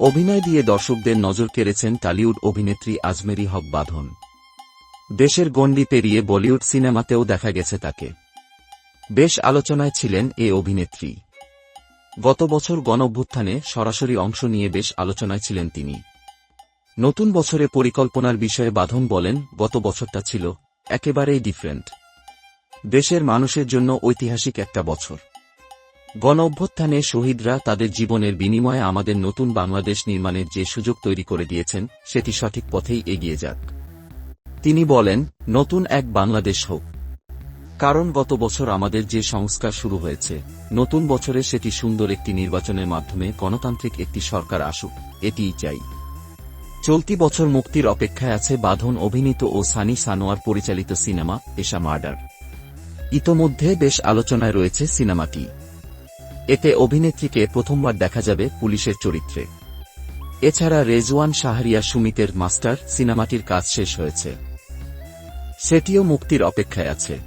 অভিনয় দিয়ে দর্শকদের নজর কেড়েছেন টালিউড অভিনেত্রী আজমেরি হক বাঁধন। দেশের গণ্ডি পেরিয়ে বলিউড সিনেমাতেও দেখা গেছে তাকে। বেশ আলোচনায় ছিলেন এ অভিনেত্রী। গত বছর গণঅভ্যুত্থানে সরাসরি অংশ নিয়ে বেশ আলোচনায় ছিলেন তিনি। নতুন বছরে পরিকল্পনার বিষয়ে বাঁধন বলেন, গত বছরটা ছিল একেবারেই ডিফারেন্ট দেশের মানুষের জন্য ঐতিহাসিক একটা বছর। গণ অভ্যুত্থানে শহীদরা তাদের জীবনের বিনিময়ে আমাদের নতুন বাংলাদেশ নির্মাণের যে সুযোগ তৈরি করে দিয়েছেন, সেটি সঠিক পথেই এগিয়ে যাক। তিনি বলেন, নতুন এক বাংলাদেশ হোক। কারণ গত বছর আমাদের যে সংস্কার শুরু হয়েছে, নতুন বছরে সেটি সুন্দর একটি নির্বাচনের মাধ্যমে গণতান্ত্রিক একটি সরকার আসুক, এটিই চাই। চলতি বছর মুক্তির অপেক্ষায় আছে বাঁধন অভিনীত ও সানি সানোয়ার পরিচালিত সিনেমা, এশা মার্ডার। ইতোমধ্যে বেশ আলোচনায় রয়েছে সিনেমাটি। এতে অভিনেত্রীকে প্রথমবার দেখা যাবে পুলিশের চরিত্রে। এছাড়া রেজওয়ান শাহরিয়া সুমিতের মাস্টার সিনেমাটির কাজ শেষ হয়েছে। সেটিও মুক্তির অপেক্ষায় আছে।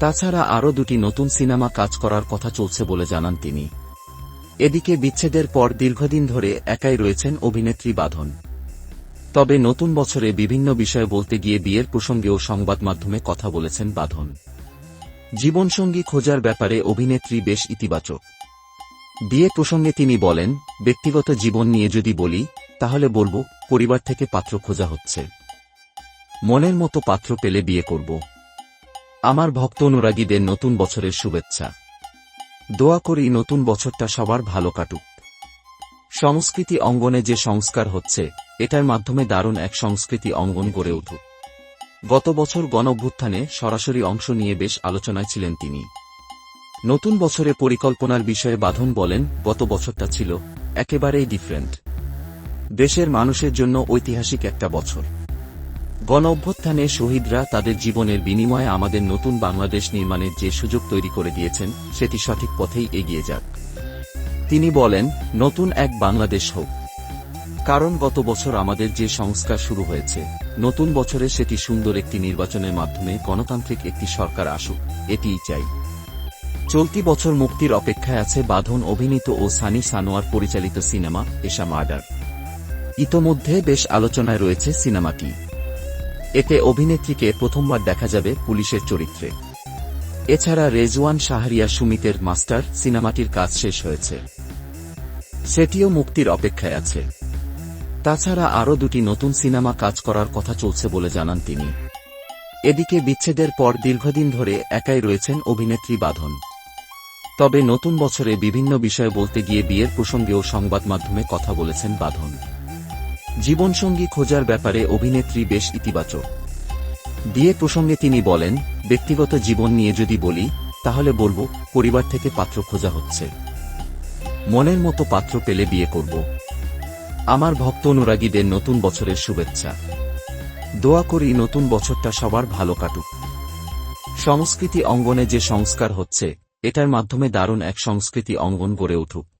তাছাড়া আরও দুটি নতুন সিনেমা কাজ করার কথা চলছে বলে জানান তিনি। এদিকে বিচ্ছেদের পর দীর্ঘদিন ধরে একাই রয়েছেন অভিনেত্রী বাঁধন। তবে নতুন বছরে বিভিন্ন বিষয় বলতে গিয়ে বিয়ের প্রসঙ্গেও সংবাদ মাধ্যমে কথা বলেছেন বাঁধন। জীবনসঙ্গী খোঁজার ব্যাপারে অভিনেত্রী বেশ ইতিবাচক। বিয়ে প্রসঙ্গে তিনি বলেন, ব্যক্তিগত জীবন নিয়ে যদি বলি, তাহলে বলব, পরিবার থেকে পাত্র খোঁজা হচ্ছে। মনের মতো পাত্র পেলে বিয়ে করব। আমার ভক্ত অনুরাগীদের নতুন বছরের শুভেচ্ছা। দোয়া করি নতুন বছরটা সবার ভালো কাটুক। সংস্কৃতি অঙ্গনে যে সংস্কার হচ্ছে, এটার মাধ্যমে দারুণ এক সংস্কৃতি অঙ্গন গড়ে উঠুক। গত বছর গণঅভ্যুত্থানে সরাসরি অংশ নিয়ে বেশ আলোচনায় ছিলেন তিনি। নতুন বছরে পরিকল্পনার বিষয়ে বাঁধন বলেন, গত বছরটা ছিল একেবারেই ডিফারেন্ট দেশের মানুষের জন্য ঐতিহাসিক একটা বছর। গণ অভ্যুত্থানে শহীদরা তাদের জীবনের বিনিময়ে আমাদের নতুন বাংলাদেশ নির্মাণের যে সুযোগ তৈরি করে দিয়েছেন, সেটি সঠিক পথেই এগিয়ে যাক। তিনি বলেন, নতুন এক বাংলাদেশ হোক। কারণ গত বছর আমাদের যে সংস্কার শুরু হয়েছে, নতুন বছরে সেটি সুন্দর একটি নির্বাচনের মাধ্যমে গণতান্ত্রিক একটি সরকার আসুক, এটিই চাই। চলতি বছর মুক্তির অপেক্ষায় আছে বাঁধন অভিনীত ও সানি সানোয়ার পরিচালিত সিনেমা, এশা মার্ডার। ইতোমধ্যে বেশ আলোচনায় রয়েছে সিনেমাটি। এতে অভিনেত্রীকে প্রথমবার দেখা যাবে পুলিশের চরিত্রে। এছাড়া রেজওয়ান শাহরিয়া সুমিতের মাস্টার, সিনেমাটির কাজ শেষ হয়েছে। সেটিও মুক্তির অপেক্ষায় আছে। তাছাড়া আরও দুটি নতুন সিনেমা কাজ করার কথা চলছে বলে জানান তিনি। এদিকে বিচ্ছেদের পর দীর্ঘদিন ধরে একাই রয়েছেন অভিনেত্রী বাঁধন। তবে নতুন বছরে বিভিন্ন বিষয় বলতে গিয়ে বিয়ের প্রসঙ্গেও সংবাদ মাধ্যমে কথা বলেছেন বাঁধন। জীবনসঙ্গী খোঁজার ব্যাপারে অভিনেত্রী বেশ ইতিবাচক। বিয়ে প্রসঙ্গে তিনি বলেন, ব্যক্তিগত জীবন নিয়ে যদি বলি, তাহলে বলব, পরিবার থেকে পাত্র খোঁজা হচ্ছে। মনের মতো পাত্র পেলে বিয়ে করব। আমার ভক্ত অনুরাগীদের নতুন বছরের শুভেচ্ছা। দোয়া করি নতুন বছরটা সবার ভালো কাটুক। সংস্কৃতি অঙ্গনে যে সংস্কার হচ্ছে, এটার মাধ্যমে দারুণ এক সংস্কৃতি অঙ্গন গড়ে উঠুক।